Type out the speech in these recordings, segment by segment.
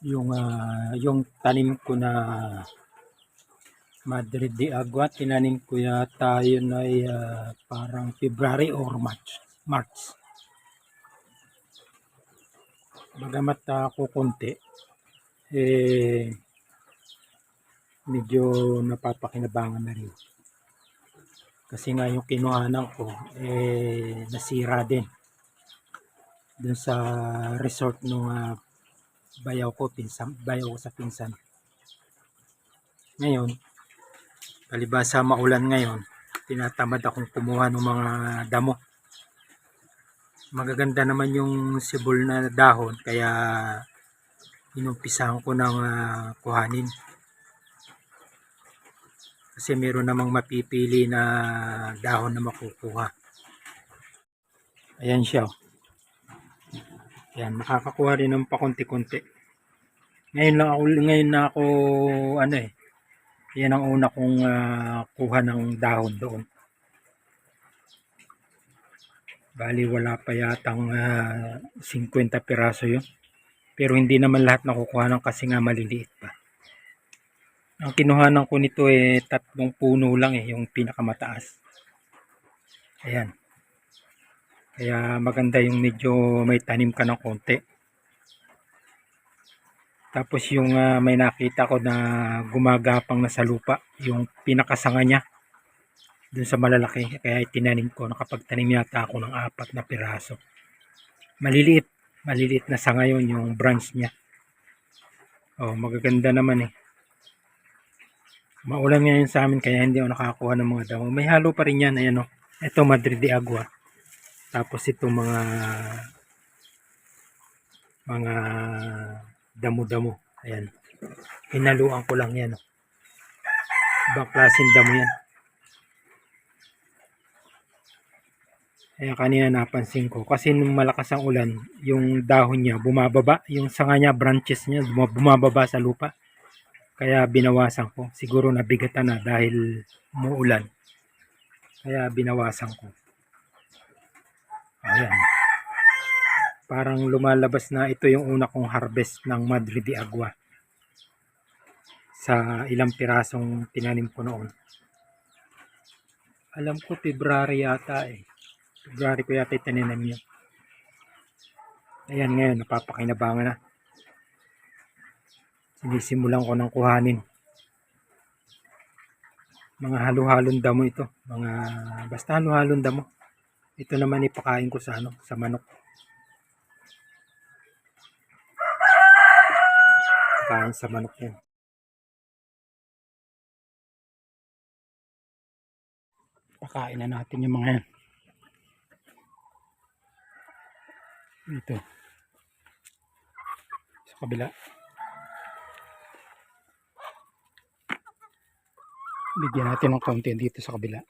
yung ah, yung tanim ko na Madrid de Agua, tinanim ko yata yun ay ah, parang February or March. March. Bagamat uh, kukunti, eh, medyo napapakinabangan na rin. Kasi nga yung kinuhanan ko, eh, nasira din. Dun sa resort nung ah, bayaw ko, pinsan, bayaw ko sa pinsan. Ngayon, palibasa maulan ngayon, tinatamad akong kumuha ng mga damo. Magaganda naman yung sibol na dahon, kaya inumpisahan ko ng ah, kuhanin. Kasi meron namang mapipili na dahon na makukuha. Ayan siya. oh. Yan, makakakuha rin ng pakunti-kunti. Ngayon lang ako, ngayon na ako, ano eh, yan ang una kong ah, kuha ng dahon doon. Bali, wala pa yatang ah, 50 piraso yun. Pero hindi naman lahat nakukuha ng kasi nga maliliit pa. Ang kinuhanan ko nito eh tatlong puno lang eh, yung pinakamataas. Ayan. Kaya maganda yung medyo may tanim ka ng konti. Tapos yung ah, may nakita ko na gumagapang na sa lupa, yung pinakasanga niya dun sa malalaki. Kaya tinanim ko, nakapagtanim yata ako ng apat na piraso. Maliliit, maliliit na sa ngayon yung branch niya. Oh, magaganda naman eh. Maulan ngayon sa amin kaya hindi ako nakakuha ng mga damo. May halo pa rin yan, ayan oh. Ito Madrid de Agua. Tapos ito mga mga damo-damo. Ayan. Hinaluan ko lang yan. Ibang damo yan. Ayan, kanina napansin ko. Kasi nung malakas ang ulan, yung dahon niya bumababa. Yung sanga niya, branches niya, buma- bumababa sa lupa. Kaya binawasan ko. Siguro nabigatan na dahil muulan. Kaya binawasan ko. Ayan. Parang lumalabas na ito yung una kong harvest ng Madrid de Agua. Sa ilang pirasong tinanim ko noon. Alam ko February yata eh. February ko yata itinanim yun. Ayan ngayon, napapakinabangan na. Sinisimulan ko ng kuhanin. Mga halo-halong damo ito. Mga, basta halo-halong damo. Ito naman ipakain ko sa ano, sa manok. Pakain sa manok yan. Pakain na natin yung mga yan. Ito. Sa kabila. Bigyan natin ng konti dito sa kabila.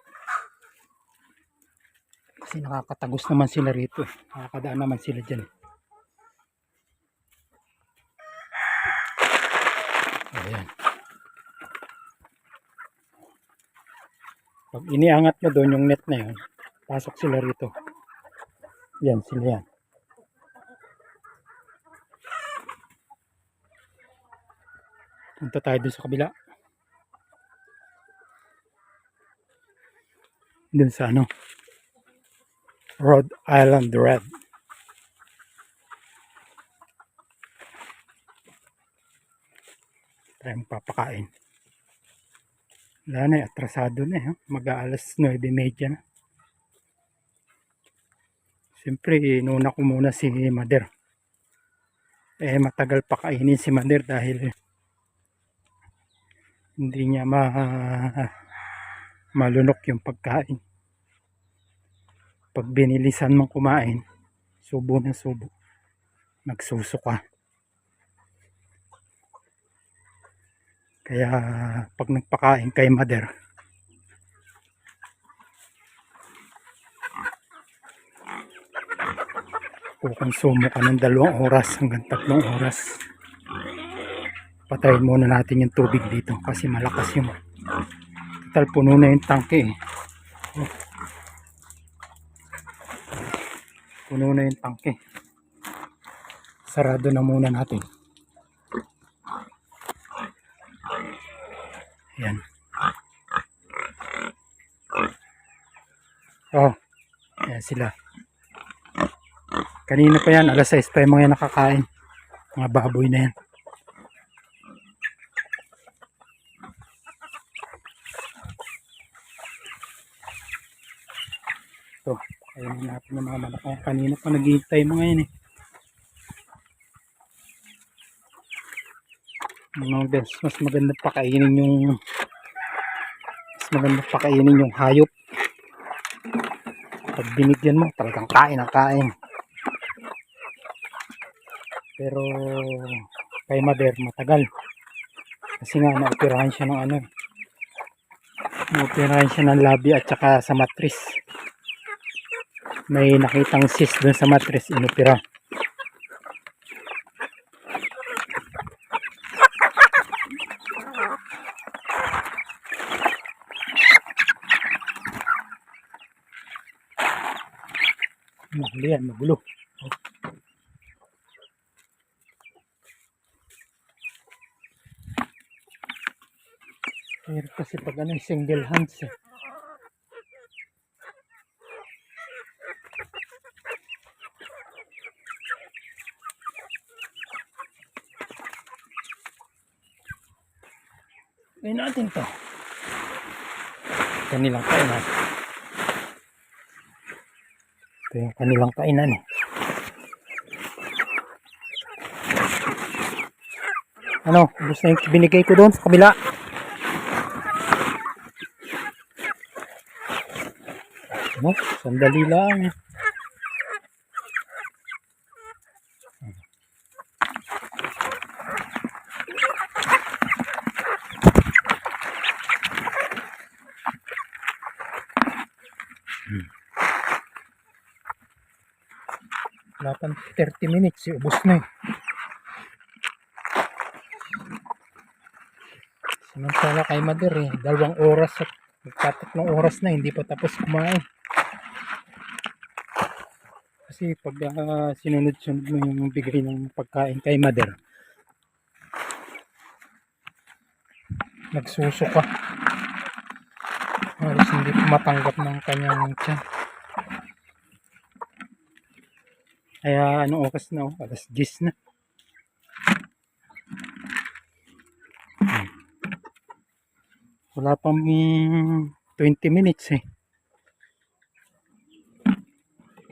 Kasi nakakatagos naman sila rito. Nakakadaan naman sila dyan. Ayan. Pag iniangat mo doon yung net na yun, pasok sila rito. Yan, sila yan. Punta tayo doon sa kabila. Doon sa ano, Rhode Island Red. Tayong papakain. Wala na, eh, atrasado na eh. Mag-aalas 9.30 na. Siyempre, inuna ko muna si Mader. Eh, matagal pa kainin si Mader dahil hindi niya ma malunok yung pagkain. Pag binilisan mong kumain, subo na subo. Nagsuso ka. Kaya pag nagpakain kay mother, kukonsumo ka ng dalawang oras hanggang tatlong oras. Patayin muna natin yung tubig dito kasi malakas yung total puno na yung tangke eh. puno na yung tangke. Sarado na muna natin. Yan oh yan sila. Kanina pa yan alas 6 pa yung mga nakakain. Mga baboy na yan. Ito ayun natin ng mga. Kaya Kanina pa naghihintay mga yan eh. Mga guys, mas maganda pakainin yung mas maganda pakainin yung hayop. Pag binigyan mo, talagang kain ang kain. Pero kay Mother matagal. Kasi nga naoperahan siya ng ano. Naoperahan siya ng labi at saka sa matris. May nakitang cyst dun sa matris inopera. Mahal yan, magulo. Pero kasi pag ano, single hands eh. Natin to. Kanilang kainan. Ito yung kanilang kainan eh. Ano, gusto yung binigay ko doon sa kabila. Ano, sandali lang. Wala pang 30 minutes, ubos na eh. Samantala kay Mother eh, dalawang oras at magtatatlong oras na, hindi pa tapos kumain. Kasi pag ah, sinunod-sunod mo yung bigay ng pagkain kay Mother, nagsuso ka. Halos hindi matanggap ng kanyang tiyan. Kaya anong oras na oh? Alas 10 na. Wala pang mm, 20 minutes eh.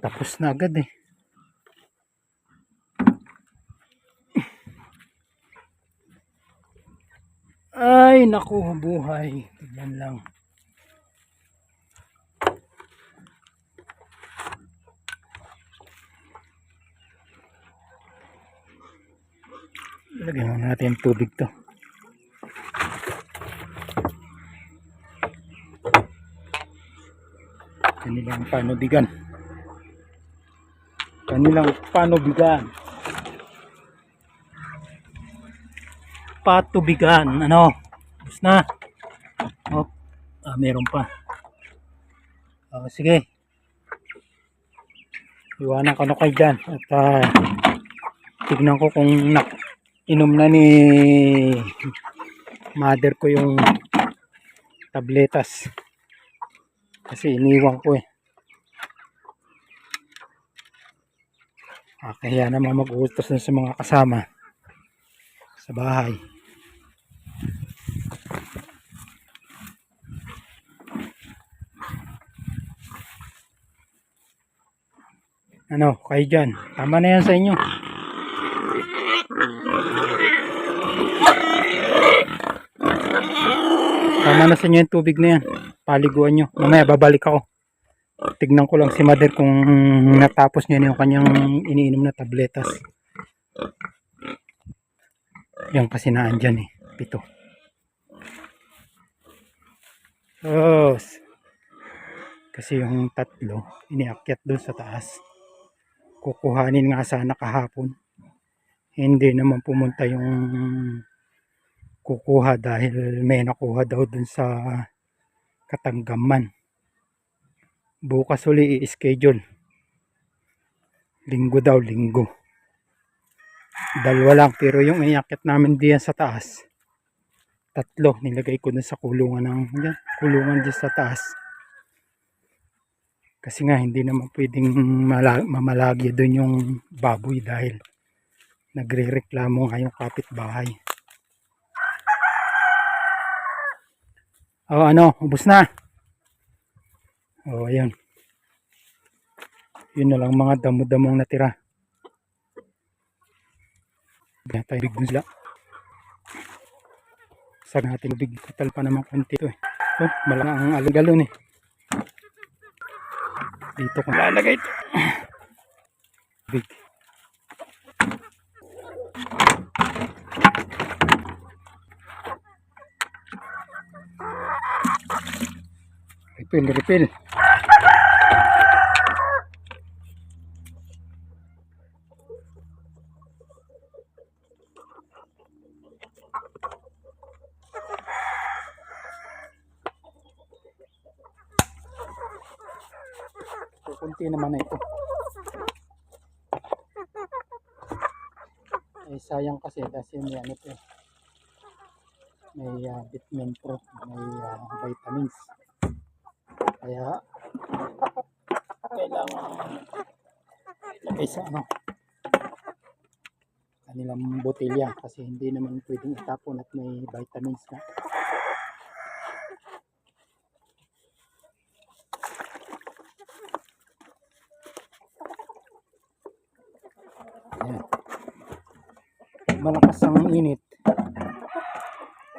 Tapos na agad eh. Ay, naku, buhay. Tignan lang. Lagyan mo natin tubig to. Kanilang panubigan. Kanilang panubigan. Patubigan. Ano? Tapos na. Oh, ah, meron pa. Oh, sige. Iwanan ko na kayo dyan. At ah, tignan ko kung nak inom na ni mother ko yung tabletas. Kasi iniwan ko eh. Ah, kaya naman mag-uutos na sa mga kasama sa bahay. Ano kayo dyan? Tama na yan sa inyo Tama na sa inyo yung tubig na yan. Paliguan nyo. Mamaya babalik ako. Tignan ko lang si mother kung natapos niya yung kanyang iniinom na tabletas. Yan kasi naandyan eh. Pito. Tapos, kasi yung tatlo, iniakyat doon sa taas. Kukuhanin nga sana kahapon. Hindi naman pumunta yung kukuha dahil may nakuha daw dun sa Katanggaman. Bukas uli i-schedule. Linggo daw, linggo. Dalawa lang, pero yung iniakit namin diyan sa taas, tatlo nilagay ko na sa kulungan ng yan, kulungan dyan sa taas kasi nga hindi naman pwedeng mala- mamalagi doon yung baboy dahil nagre-reklamo nga yung kapitbahay oh ano ubos na. Oh ayun yun na lang mga damo-damong natira. Kaya tayo big sila. Sa natin big katal pa naman konti to eh. Oh malaki ang algalon eh. Dito ko. Lalagay ito big refill refill So, kunti naman na ito. Eh, sayang kasi kasi may ano to. eh. May ah, vitamin pro, may ah, vitamins. Kaya kailangan ilagay sa ano kanilang botelya kasi hindi naman pwedeng itapon at may vitamins na. Ayan. Malakas ang init.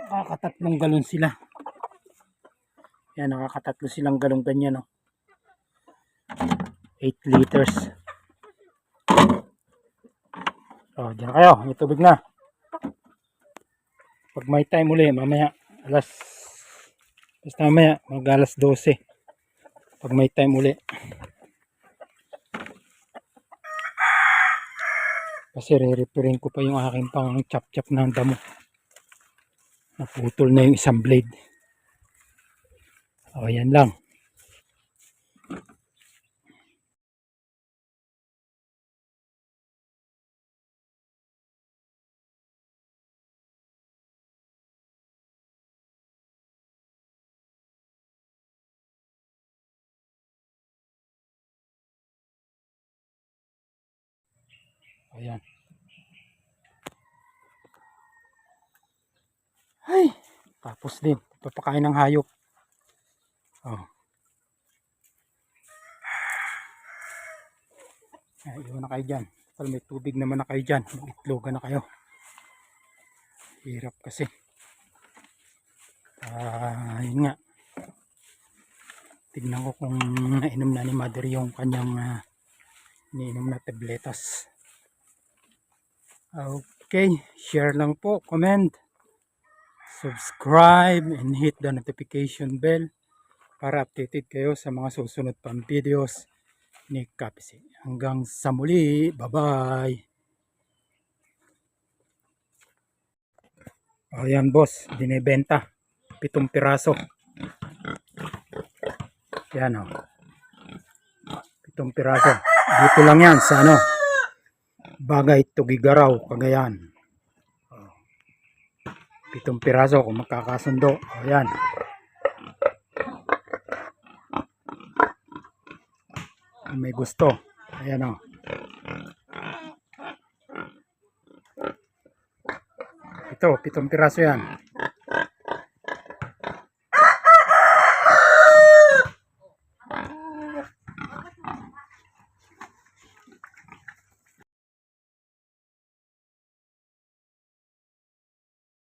Nakakatatlong galon sila. Yan, nakakatatlo silang galong ganyan, no? 8 liters. Oh, diyan kayo. May tubig na. Pag may time uli, mamaya, alas, basta mamaya, mag alas 12. Pag may time uli. Kasi re-repairin ko pa yung aking pang chop-chop ng damo. Naputol na yung isang blade. O, yan lang. Ayan. Ay, tapos din. Papakain ng hayop. Oh. Ay, iwan na kayo dyan. Total, may tubig naman na kayo dyan. Mag-itlogan na kayo. Hirap kasi. Ah, yun nga. Tignan ko kung nainom na ni mother yung kanyang ah, iniinom na tabletas. Okay, share lang po, comment, subscribe, and hit the notification bell para updated kayo sa mga susunod pang videos ni Kapisi. Hanggang sa muli, bye-bye! Ayan boss, dinibenta. Pitong piraso. Yan o. Pitong piraso. Dito lang yan sa ano. Bagay Tugigaraw, Cagayan. Oh. Pitong piraso kung magkakasundo. Ayan. Kung may gusto. Ayan o. Ito, pitong piraso yan.